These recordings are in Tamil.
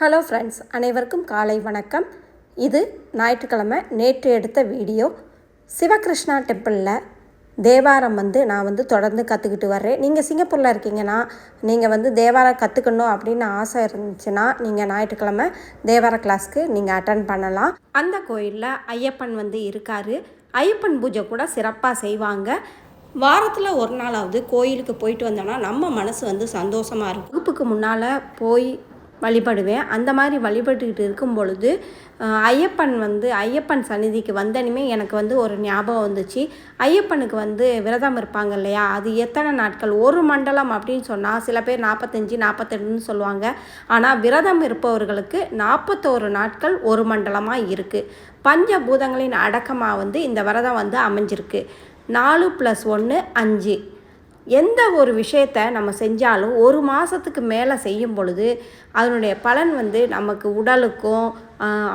ஹலோ ஃப்ரெண்ட்ஸ் அனைவருக்கும் காலை வணக்கம். இது ஞாயிற்றுக்கிழமை நேற்று எடுத்த வீடியோ. சிவகிருஷ்ணா டெம்பிளில் தேவாரம் வந்து நான் வந்து தொடர்ந்து கற்றுக்கிட்டு வர்றேன். நீங்கள் சிங்கப்பூரில் இருக்கீங்கன்னா நீங்கள் வந்து தேவாரம் கற்றுக்கணும் அப்படின்னு ஆசை இருந்துச்சுன்னா நீங்கள் ஞாயிற்றுக்கிழமை தேவார கிளாஸ்க்கு நீங்கள் அட்டன் பண்ணலாம். அந்த கோயிலில் ஐயப்பன் வந்து இருக்கார். ஐயப்பன் பூஜை கூட சிறப்பாக செய்வாங்க. வாரத்தில் ஒரு நாளாவது கோயிலுக்கு போயிட்டு வந்தோன்னா நம்ம மனசு வந்து சந்தோஷமாக இருக்கும். வகுப்புக்கு முன்னால் போய் வழிபடுவேன். அந்த மாதிரி வழிபட்டுக்கிட்டு இருக்கும் பொழுது ஐயப்பன் வந்து ஐயப்பன் சந்நிதிக்கு வந்தனுமே எனக்கு வந்து ஒரு ஞாபகம் வந்துச்சு. ஐயப்பனுக்கு வந்து விரதம் இருப்பாங்க இல்லையா? அது எத்தனை நாட்கள்? ஒரு மண்டலம் அப்படின்னு சொன்னால் சில பேர் நாற்பத்தஞ்சு நாற்பத்தெட்டுன்னு சொல்லுவாங்க. ஆனால் விரதம் இருப்பவர்களுக்கு நாற்பத்தோரு நாட்கள் ஒரு மண்டலமாக இருக்குது பஞ்சபூதங்களின் அடக்கமாக வந்து இந்த விரதம் வந்து அமைஞ்சிருக்கு. நாலு ப்ளஸ் ஒன்று அஞ்சு. எந்த ஒரு விஷயத்தை நம்ம செஞ்சாலும் ஒரு மாதத்துக்கு மேலே செய்யும் பொழுது அதனுடைய பலன் வந்து நமக்கு உடலுக்கும்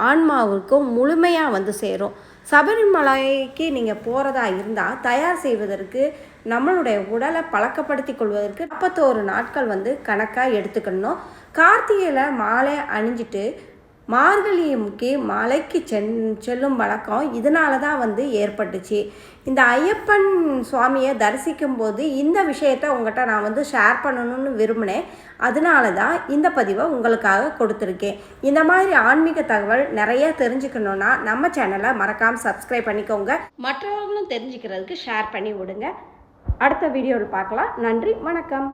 ஆன்மாவுக்கும் முழுமையாக வந்து சேரும். சபரிமலைக்கு நீங்கள் போகிறதா இருந்தால் தயார் செய்வதற்கு நம்மளுடைய உடலை பழக்கப்படுத்தி கொள்வதற்கு நாற்பத்தோரு நாட்கள் வந்து கணக்காக எடுத்துக்கணும். கார்த்திகையில் மாலை அணிஞ்சிட்டு மார்கழியை மலைக்கு சென் செல்லும் வழக்கம் இதனால தான் வந்து ஏற்பட்டுச்சு. இந்த ஐயப்பன் சுவாமியை தரிசிக்கும் போது இந்த விஷயத்தை உங்கள்கிட்ட நான் வந்து ஷேர் பண்ணணும்னு விரும்பினேன். அதனால தான் இந்த பதிவை உங்களுக்காக கொடுத்துருக்கேன். இந்த மாதிரி ஆன்மீக தகவல் நிறைய தெரிஞ்சுக்கணுன்னா நம்ம சேனலை மறக்காமல் சப்ஸ்கிரைப் பண்ணிக்கோங்க. மற்றவர்களும் தெரிஞ்சுக்கிறதுக்கு ஷேர் பண்ணி விடுங்க. அடுத்த வீடியோவில் பார்க்கலாம். நன்றி வணக்கம்.